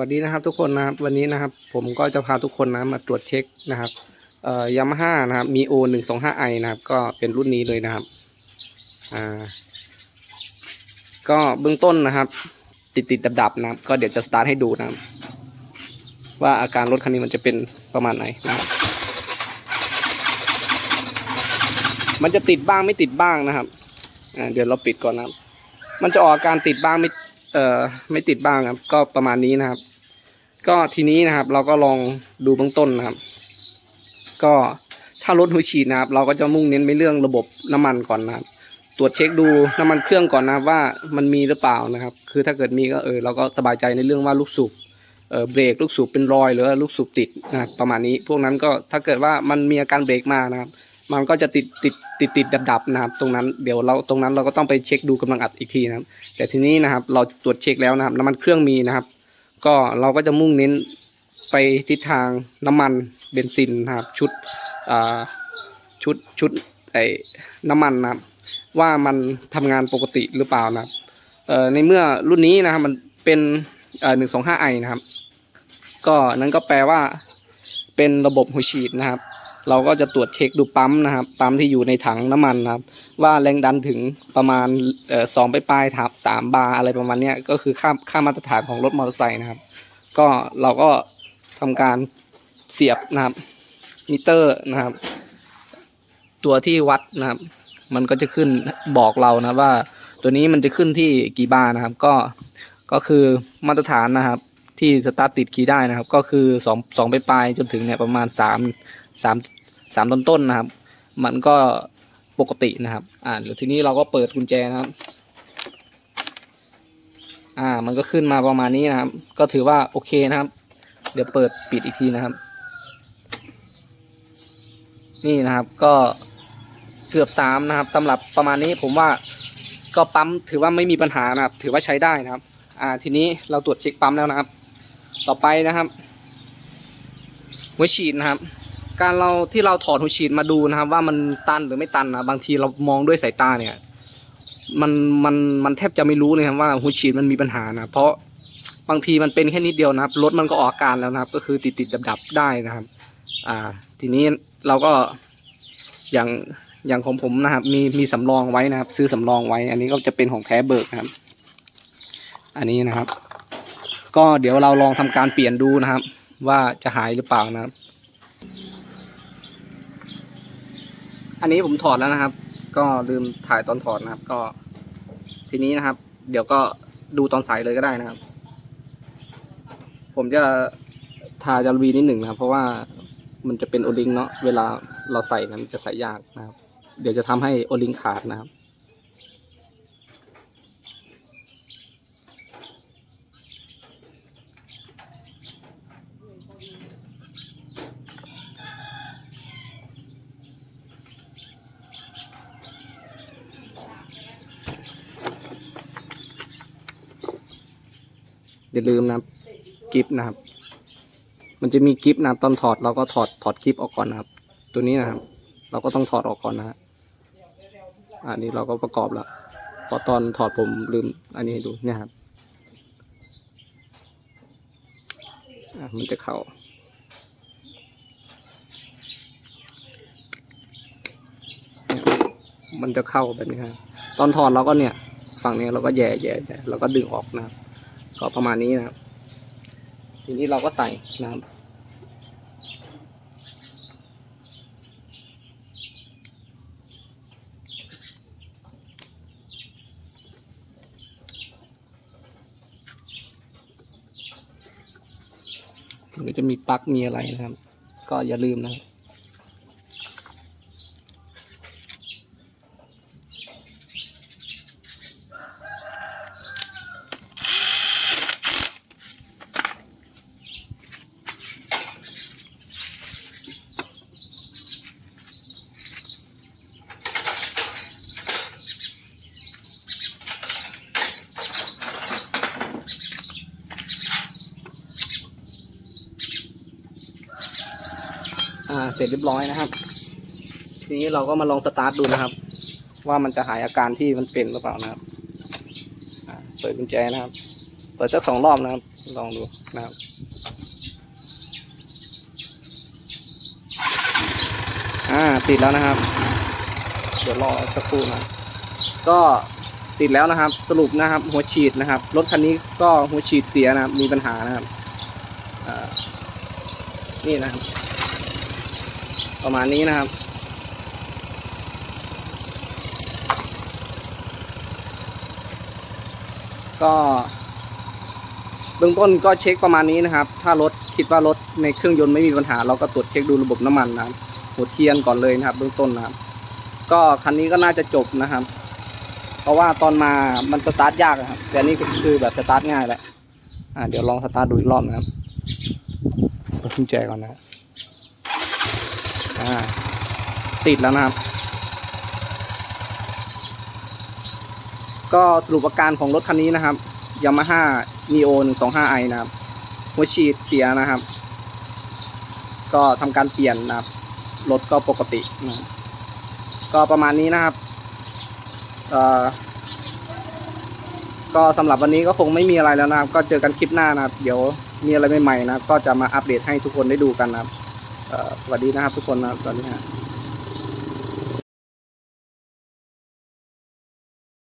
วัสดีนะครับทุกคนนะครับวันนี้นะครับผมก็จะพาทุกคนนะมาตรวจเช็คนะครับเอ่อยามาฮ่านะครับมีโอหนึ่งสองห้าไอนะครับก็เป็นรุ่นนี้เลยนะครับอ่าก็เบื้องต้นนะครับ ติดติดดับดับนะครับ ก็เดี๋ยวจะสตาร์ทให้ดูนะครับ ว่าอาการรถคันนี้มันจะเป็นประมาณไหนนะครับมันจะติดบ้างไม่ติดบ้างนะครับอ่าเดี๋ยวเราปิดก่อนนะครับ มันจะออกอาการติดบ้างไม่เอ่อไม่ติดบ้างครับก็ประมาณนี้นะครับ ก็ทีนี้นะครับ เราก็ลองดูเบื้องต้นนะครับ ก็ถ้ารถหัวฉีดนะครับ เราก็จะมุ่งเน้นไปเรื่องระบบน้ำมันก่อนนะครับ ตรวจเช็คดูน้ำมันเครื่องก่อนนะว่ามันมีหรือเปล่านะครับ คือถ้าเกิดมีก็เออเราก็สบายใจในเรื่องว่าลูกสูบเออเบรกลูกสูบเป็นรอยหรือลูกสูบติดนะครับประมาณนี้ พวกนั้นก็ถ้าเกิดว่ามันมีอาการเบรกมานะครับ มันก็จะติดติดติดติดดับดับนะครับ ตรงนั้นเดี๋ยวเราตรงนั้นเราก็ต้องไปเช็คดูกำลังอัดอีกทีนะครับ แต่ทีนี้นะครับ เราตรวจเช็คแล้วนะครับน้ำมันเครื่องมีนะครับ ก็เราก็จะมุ่งเน้นไปทิศทางน้ำมันเบนซินนะครับชุดชุดชุดไอ้น้ำมันนะครับว่ามันทำงานปกติหรือเปล่านะครับในเมื่อรุ่นนี้นะครับมันเป็นหนึ่งสองห้าไอนะครับ ก็นั้นก็แปลว่า เป็นระบบหัวฉีดนะครับ เราก็จะตรวจเช็คดูปั๊มนะครับ ปั๊มที่อยู่ในถังน้ำมันนะครับ ว่าแรงดันถึงประมาณสองไปปลายถาบสามบาร์อะไรประมาณนี้ก็คือค่าค่ามาตรฐานของรถมอเตอร์ไซค์นะครับ ก็เราก็ทำการเสียบนะครับมิเตอร์นะครับ ตัวที่วัดนะครับ มันก็จะขึ้นบอกเรานะว่า ตัวนี้มันจะขึ้นที่กี่บาร์นะครับ ก็ก็คือมาตรฐานนะครับ ที่สตาร์ทติดคีย์ได้นะครับ ก็คือสองสองไปปลายจนถึงเนี่ยประมาณสามสามสามต้นต้นนะครับ มันก็ปกตินะครับ อ่าเดี๋ยวทีนี้เราก็เปิดกุญแจนะครับ อ่า มันก็ขึ้นมาประมาณนี้นะครับ ก็ถือว่าโอเคนะครับ เดี๋ยวเปิดปิดอีกทีนะครับ นี่นะครับก็เกือบสามนะครับสำหรับประมาณนี้ผมว่าก็ปั๊มถือว่าไม่มีปัญหานะครับ ถือว่าใช้ได้นะครับ อ่าทีนี้เราตรวจเช็คปั๊มแล้วนะครับ ต่อไปนะครับ หัวฉีดนะครับ การเราที่เราถอดหัวฉีดมาดูนะครับ ว่ามันตันหรือไม่ตันนะบางทีเรามองด้วยสายตาเนี่ย มันมันมันแทบจะไม่รู้เลยครับว่าหัวฉีดมันมีปัญหานะเพราะบางทีมันเป็นแค่นิดเดียวนะครับรถมันก็ออกอาการแล้วนะครับ ก็คือติดติดดับดับได้นะครับ อ่า ทีนี้เราก็อย่างอย่างของผมนะครับ มีมีสำรองไว้นะครับ ซื้อสำรองไว้ อันนี้ก็จะเป็นของแท้เบิกนะครับ อันนี้นะครับ ก็เดี๋ยวเราลองทำการเปลี่ยนดูนะครับ ว่าจะหายหรือเปล่านะครับ อันนี้ผมถอดแล้วนะครับ ก็ลืมถ่ายตอนถอดนะครับ ก็ทีนี้นะครับ เดี๋ยวก็ดูตอนใส่เลยก็ได้นะครับ ผมจะทาจารีนิดหนึ่งนะครับ เพราะว่ามันจะเป็นโอลิงเนาะเวลาเราใส่นะมันจะใส่ยากนะครับ เดี๋ยวจะทำให้โอลิงขาดนะครับ อย่าลืมนะครับกิฟนะครับ มันจะมีกิฟนะตอนถอดเราก็ถอดถอดกิฟออกก่อนนะครับ ตัวนี้นะครับ เราก็ต้องถอดออกก่อนนะฮะอันนี้เราก็ประกอบแล้วพอตอนถอดผมลืม อันนี้ให้ดูเนี่ยครับมันจะเข้ามันจะเข้าแบบนี้ครับตอนถอดเราก็เนี่ย ฝั่งนี้เราก็แย่แย่แย่เราก็ดึงออกนะครับ ก็ประมาณนี้นะครับ ทีนี้เราก็ใส่นะครับก็จะมีปลั๊กมีอะไรนะครับ ก็อย่าลืมนะครับ อ่าเสร็จเรียบร้อยนะครับ ทีนี้เราก็มาลองสตาร์ทดูนะครับ ว่ามันจะหายอาการที่มันเป็นหรือเปล่านะครับเปิดกุญแจนะครับ เปิดสักสองรอบนะครับ ลองดูนะครับอ่าติดแล้วนะครับ เดี๋ยวรอสักครู่นะก็ติดแล้วนะครับ สรุปนะครับ หัวฉีดนะครับรถคันนี้ก็หัวฉีดเสียนะครับ มีปัญหานะครับอ่านี่นะครับ ประมาณนี้นะครับ ก็เบื้องต้นก็เช็คประมาณนี้นะครับ ถ้ารถคิดว่ารถในเครื่องยนต์ไม่มีปัญหา เราก็ตรวจเช็คดูระบบน้ำมันนะครับหัวเทียนก่อนเลยนะครับ เบื้องต้นนะครับ ก็คันนี้ก็น่าจะจบนะครับ เพราะว่าตอนมามันสตาร์ทยากนะครับแต่นี่คือแบบสตาร์ทง่ายแหละอ่าเดี๋ยวลองสตาร์ทดูอีกรอบนะครับเปิดกุญแจก่อนนะครับ ติดแล้วนะครับ ก็สรุปอาการของรถคันนี้นะครับ Yamaha Neo 125i นะครับ หัวฉีดเสียนะครับ ก็ทำการเปลี่ยนนะครับ รถก็ปกตินะก็ประมาณนี้นะครับก็สำหรับวันนี้ก็คงไม่มีอะไรแล้วนะครับ ก็เจอกันคลิปหน้านะครับ เดี๋ยวมีอะไรใหม่ๆนะก็จะมาอัปเดตให้ทุกคนได้ดูกันนะครับ สวัสดีนะครับทุกคนนะครับสวัสดีครับ